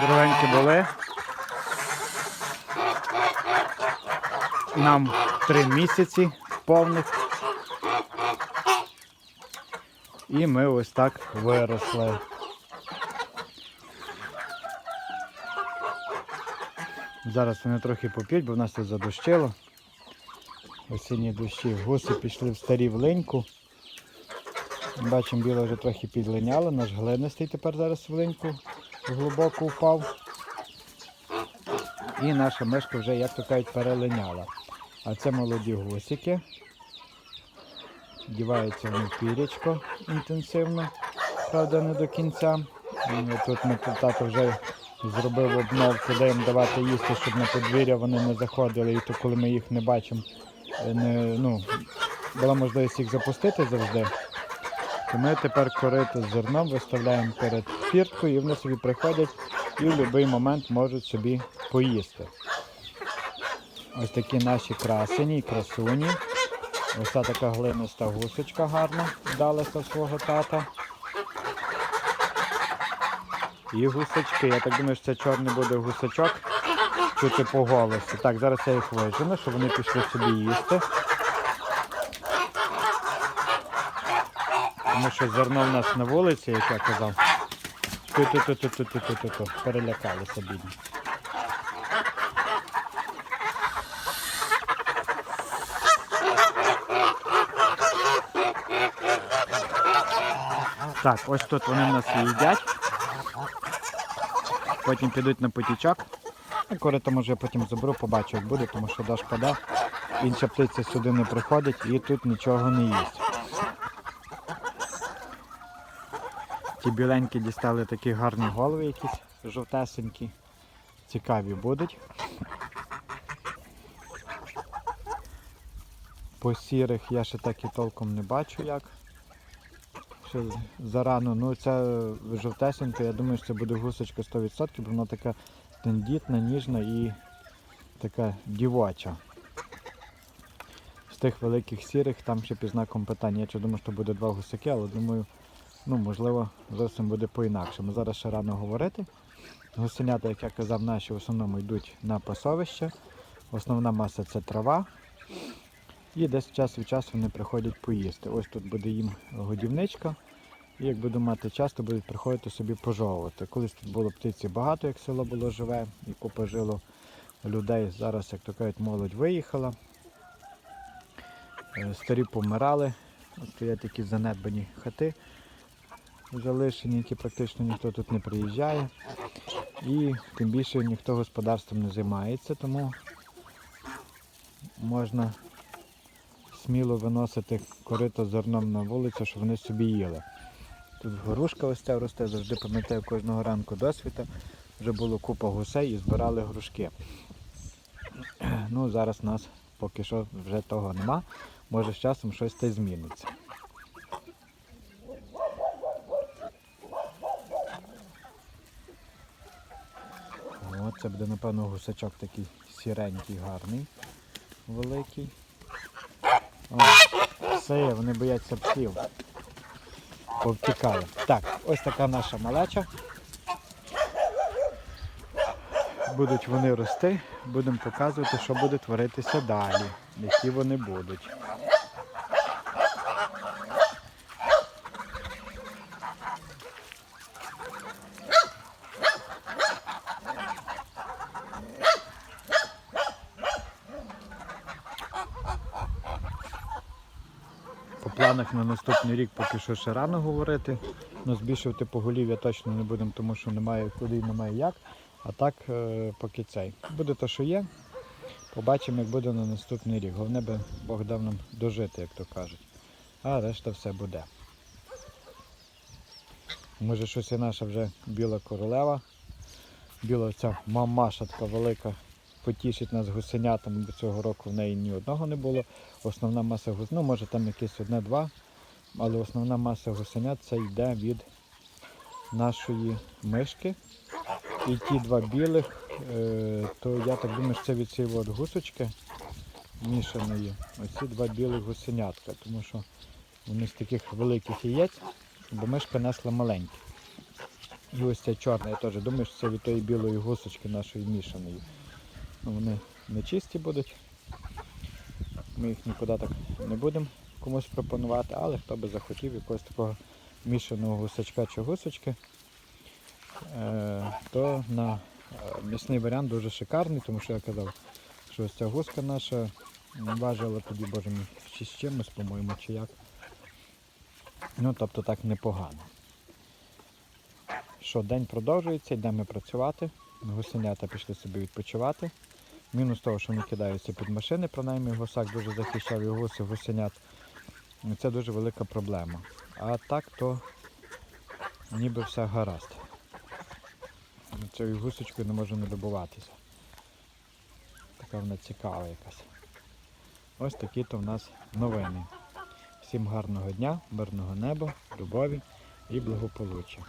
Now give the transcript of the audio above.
Дорогенькі були. Нам три місяці повних. І ми ось так виросли. Зараз вони трохи поп'ють, бо в нас тут задощило. Осінні дощі. Гуси пішли в старі в линьку. Бачимо, біло вже трохи підлиняло, наш глинистий тепер зараз в линьку глибоко впав. І наша мишка вже, як то кажуть, перелиняла. А це молоді гусики. Діваються вони в пірячко інтенсивно, правда, не до кінця. І Тут ми тут тато вже зробив обновку, де їм давати їсти, щоб на подвір'я вони не заходили. І то коли ми їх не бачимо, е, не, ну, була можливість їх запустити завжди. То ми тепер корито з зерном виставляємо перед фірткою, і вони собі приходять і в будь-який момент можуть собі поїсти. Ось такі наші красені, красуні. Ось та така глиниста гусочка гарна вдалася свого тата. І гусачки. Я так думаю, що це чорний буде гусачок. Чути по голосу. Так, зараз я їх вижену, щоб вони пішли собі їсти. Тому що зерно в нас на вулиці, як я казав. Ту-ту-ту-ту-ту-ту-ту-ту. Перелякалися бідні. Так, ось тут вони в нас їдять. Потім підуть на потічок. Корито може я потім заберу, побачу, як буде, тому що дощ паде. Інша птиця сюди не приходить і тут нічого не їсть. Ті біленькі дістали такі гарні голови якісь жовтесенькі. Цікаві будуть. По сірих я ще так і толком не бачу як. Ще зарано. Ну це жовтесенька, я думаю, що це буде гусочка 100%, бо вона така тендітна, ніжна і така дівоча. З тих великих сірих там ще під знаком питання. Я думаю, що буде два гусаки, але думаю, ну можливо, зовсім буде по-інакшому. Зараз ще рано говорити. Гусенята, як я казав, наші в основному йдуть на пасовище. Основна маса це трава. І десь час від часу вони приходять поїсти. Ось тут буде їм годівничка. І як буду мати час, то будуть приходити собі пожовувати. Колись тут було птиці багато, як село було живе, і купа жило людей. Зараз, як то кажуть, молодь виїхала. Е, Старі помирали. Ось Стоять такі занедбані хати залишені, які практично ніхто тут не приїжджає. І тим більше ніхто господарством не займається, тому можна сміло виносити корито зерном на вулицю, щоб вони собі їли. Тут грушка ось ця росте, завжди пам'ятаю кожного ранку досвіта. Вже було купа гусей і збирали грушки. Ну, зараз нас поки що вже того нема. Може з часом щось та й зміниться. Це буде, напевно, гусачок такий сіренький, гарний, великий. О, все, вони бояться псів. Повтікали. Так, ось така наша малеча. Будуть вони рости, будемо показувати, що буде творитися далі, які вони будуть. Планах на наступний рік поки що ще рано говорити. Ну, збільшувати поголів'я точно не будемо, тому що немає куди і немає як. А так е, поки цей. Буде те, що є. Побачимо, як буде на наступний рік. Головне би Бог дав нам дожити, як то кажуть. А решта все буде. Може щось і наша вже біла королева. Біла ця мамаша така велика. Потішить нас гусенятами, бо цього року в неї ні одного не було. Основна маса гус... ну може там якесь одне-два, але основна маса гусенят це йде від нашої мишки. І ті два білих, е, то я так думаю, що це від цієї от гусочки мішаної. Оці два білих гусенятка, тому що вони з таких великих яєць, бо мишка несла маленькі. І ось цей чорний, я теж думаю, що це від тої білої гусочки нашої мішаної. Ну, вони не чисті будуть. Ми їх нікуди так не будемо комусь пропонувати, але хто би захотів якогось такого мішаного гусачка чи гусочки, е, то на е, м'ясний варіант дуже шикарний, тому що я казав, що ось ця гуска наша важила тоді, боже мій, чи з чимось, по-моєму, чи як. Ну, тобто так непогано. Що, день продовжується, йдемо працювати. Гусенята пішли собі відпочивати. Мінус того, що вони кидаються під машини, принаймні гусак дуже захищав і гуси гусенят. Це дуже велика проблема. А так то ніби все гаразд. Цією гусочкою не можу не добуватися. Така вона цікава якась. Ось такі то в нас новини. Всім гарного дня, мирного неба, любові і благополуччя.